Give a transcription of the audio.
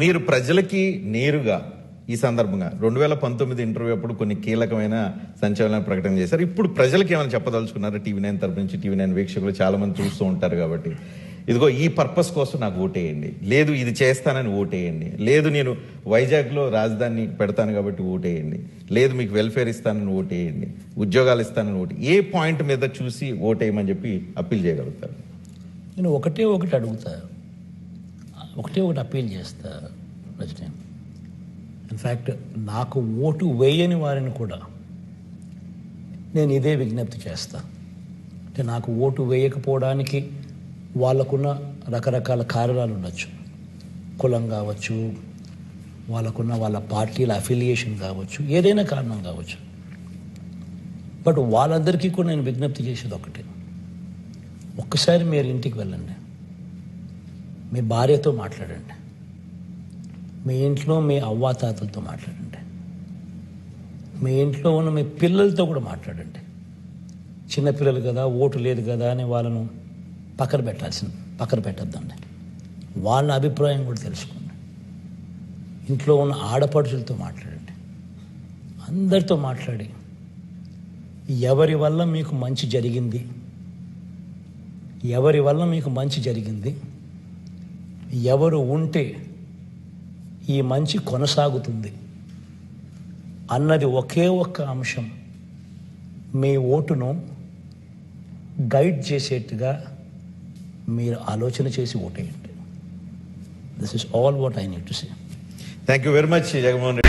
మీరు ప్రజలకి నేరుగా ఈ సందర్భంగా రెండు వేల పంతొమ్మిది ఇంటర్వ్యూ అప్పుడు కొన్ని కీలకమైన సంచలన ప్రకటన చేశారు. ఇప్పుడు ప్రజలకి ఏమైనా చెప్పదలుచుకున్నారు? టీవీ నైన్ తరపు నుంచి టీవీ నైన్ వీక్షకులు చాలా మంది చూస్తూ ఉంటారు కాబట్టి. ఇదిగో ఈ పర్పస్ కోసం నాకు ఓటేయండి లేదు ఇది చేస్తానని ఓటేయండి లేదు నేను వైజాగ్లో రాజధాని పెడతాను కాబట్టి ఓటేయండి లేదు మీకు వెల్ఫేర్ ఇస్తానని ఓటేయండి ఉద్యోగాలు ఇస్తానని ఓటు ఏ పాయింట్ మీద చూసి ఓటేయమని చెప్పి అప్పీల్ చేయగలుగుతారు? నేను ఒకటే ఒకటి అడుగుతా. ఒకటే ఒకటి అప్పీల్ చేస్తాను ప్రెసిడెంట్ ఇన్ఫ్యాక్ట్ నాకు ఓటు వేయని వారిని కూడా నేను ఇదే విజ్ఞప్తి చేస్తా. అంటే నాకు ఓటు వేయకపోవడానికి వాళ్ళకున్న రకరకాల కారణాలు ఉండొచ్చు. కులం కావచ్చు వాళ్ళకున్న వాళ్ళ పార్టీల అఫిలియేషన్ కావచ్చు ఏదైనా కారణం కావచ్చు. బట్ వాళ్ళందరికీ కూడా నేను విజ్ఞప్తి చేసేది ఒకటే. ఒక్కసారి మీరు ఇంటికి వెళ్ళండి. మీ భార్యతో మాట్లాడండి. మీ ఇంట్లో మీ అవ్వాతాతలతో మాట్లాడండి. మీ ఇంట్లో ఉన్న మీ పిల్లలతో కూడా మాట్లాడండి. చిన్నపిల్లలు కదా ఓటు లేదు కదా అని వాళ్ళను పక్కన పెట్టాల్సిన పక్కన పెట్టద్దండి. వాళ్ళ అభిప్రాయం కూడా తెలుసుకోండి. ఇంట్లో ఉన్న ఆడపడుచులతో మాట్లాడండి. అందరితో మాట్లాడి ఎవరి వల్ల మీకు మంచి జరిగింది? ఎవరి వల్ల మీకు మంచి జరిగింది? ఎవరు ఉంటే ఈ మంచి కొనసాగుతుంది. అన్నది ఒకే ఒక్క అంశం. మీ ఓటును గైడ్ చేసేట్టుగా మీరు ఆలోచన చేసి ఓటేయండి. This is all what I need to say thank you very much Jaganmohan